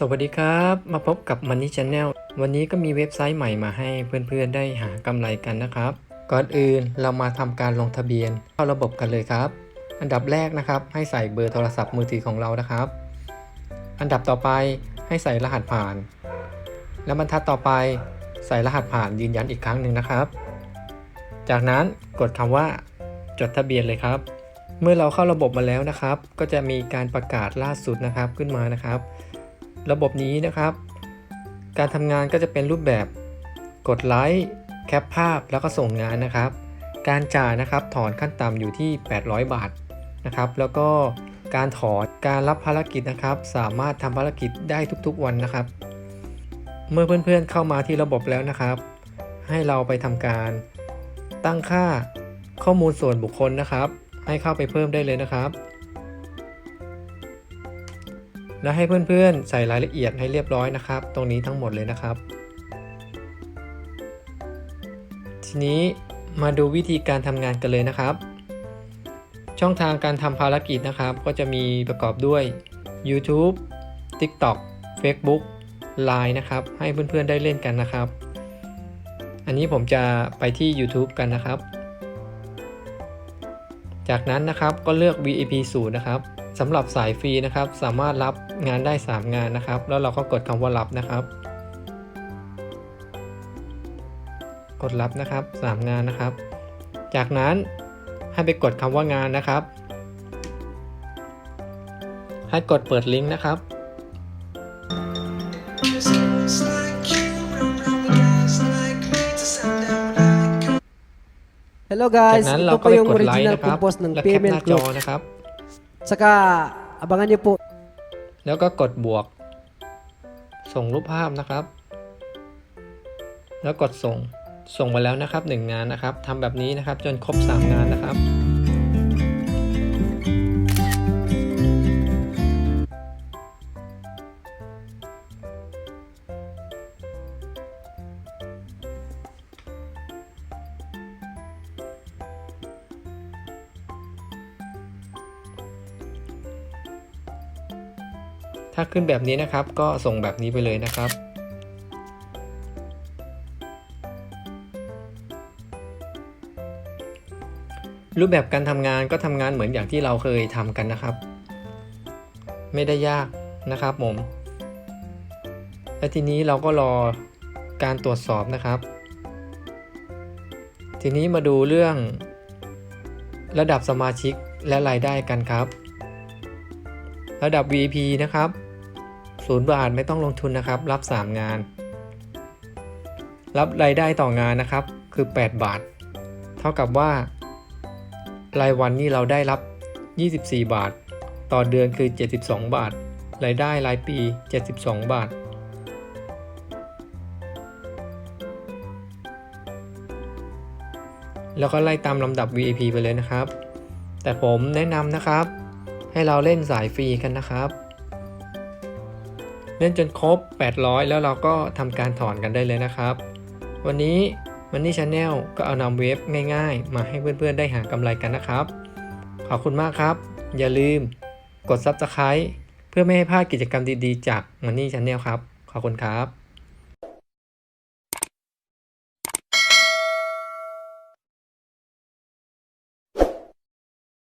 สวัสดีครับ มาพบกับ Money Channel วันนี้ก็มีเว็บไซต์ใหม่มาให้เพื่อนๆได้หากำไรกันนะครับ ก่อนอื่นเรามาทำการลงทะเบียนเข้าระบบกันเลยครับ อันดับแรกนะครับ ให้ใส่เบอร์โทรศัพท์มือถือของเรานะครับ อันดับต่อไปให้ใส่รหัสผ่าน แล้วบรรทัดต่อไปใส่รหัสผ่านยืนยันอีกครั้งหนึ่งนะครับ จากนั้นกดคำว่า จดทะเบียนเลยครับ เมื่อเราเข้าระบบมาแล้วนะครับ ก็จะมีการประกาศล่าสุดนะครับขึ้นมานะครับ ระบบนี้นะครับ การทำงานก็จะเป็นรูปแบบกดไลค์แคปภาพแล้วก็ส่งงานนะครับ การจ่ายนะครับถอนขั้นต่ำอยู่ที่ 800 บาทนะครับ แล้วก็การถอนการรับภารกิจนะครับ สามารถทำภารกิจได้ทุกๆวันนะครับ เมื่อเพื่อนๆเข้ามาที่ระบบแล้วนะครับ ให้เราไปทำการตั้งค่าข้อมูลส่วนบุคคลนะครับ ให้เข้าไปเพิ่มได้เลยนะครับ และให้เพื่อนๆ ใส่รายละเอียดให้เรียบร้อยนะครับ ตรงนี้ทั้งหมดเลยนะครับ ทีนี้มาดูวิธีการทำงานกันเลยนะครับ ช่องทางการทำภารกิจนะครับ ก็จะมีประกอบด้วย YouTube TikTok Facebook Line นะครับ ให้เพื่อนๆ ได้เล่นกันนะครับ อันนี้ผมจะไปที่ YouTube กันนะครับ จากนั้นนะครับก็เลือก VIP 0นะครับ สำหรับสายฟรีนะครับ สามารถรับงานได้ 3 งานนะครับ แล้วเราก็กดคำว่ารับนะครับ กดรับนะครับ 3 งานนะครับ จากนั้นให้ไปกดคำว่างานนะครับ ให้กดเปิดลิงก์นะครับ Hello จาก guys, นั้น ito เราก็ po ไป yung กดไลค์ original นะครับ compose ng และแคปห payment น้าจอ group. นะครับ Saka abangan niyo po แล้วก็กดบวก ส่งรูปภาพนะครับ แล้วกดส่งส่งไปแล้วนะครับ 1 งานนะครับทำแบบนี้นะครับ จนครบ 3 งานนะครับ ถ้าขึ้นแบบนี้นะครับ ก็ส่งแบบนี้ไปเลยนะครับ รูปแบบการทำงานก็ทำงานเหมือนอย่างที่เราเคยทำกันนะครับ ไม่ได้ยากนะครับผมและทีนี้เราก็รอการตรวจสอบนะครับ ทีนี้มาดูเรื่องระดับสมาชิกและรายได้กันครับ ระดับ VIP นะครับ 0บาทไม่ต้องลงทุนนะครับ รับ 3 งาน รับรายได้ต่องานนะครับ คือ 8 บาท เท่ากับว่า รายวันนี่เราได้รับ 24 บาท ต่อเดือนคือ 72 บาท รายได้รายปี 72 บาท แล้วก็ไล่ตามลำดับ VIP ไปเลยนะครับ แต่ผมแนะนำนะครับ ให้เราเล่นสายฟรีกันนะครับ เล่นจนครบ 800 แล้วเราก็ทำการถอนกันได้เลยนะครับ วันนี้ Money Channel ก็เอานำเว็บง่าย ๆ มาให้เพื่อนๆได้หากำไรกันนะครับ ขอบคุณมากครับ อย่าลืมกด Subscribe เพื่อไม่ให้พลาดกิจกรรมดีๆ จาก Money Channel ครับ ขอบคุณครับ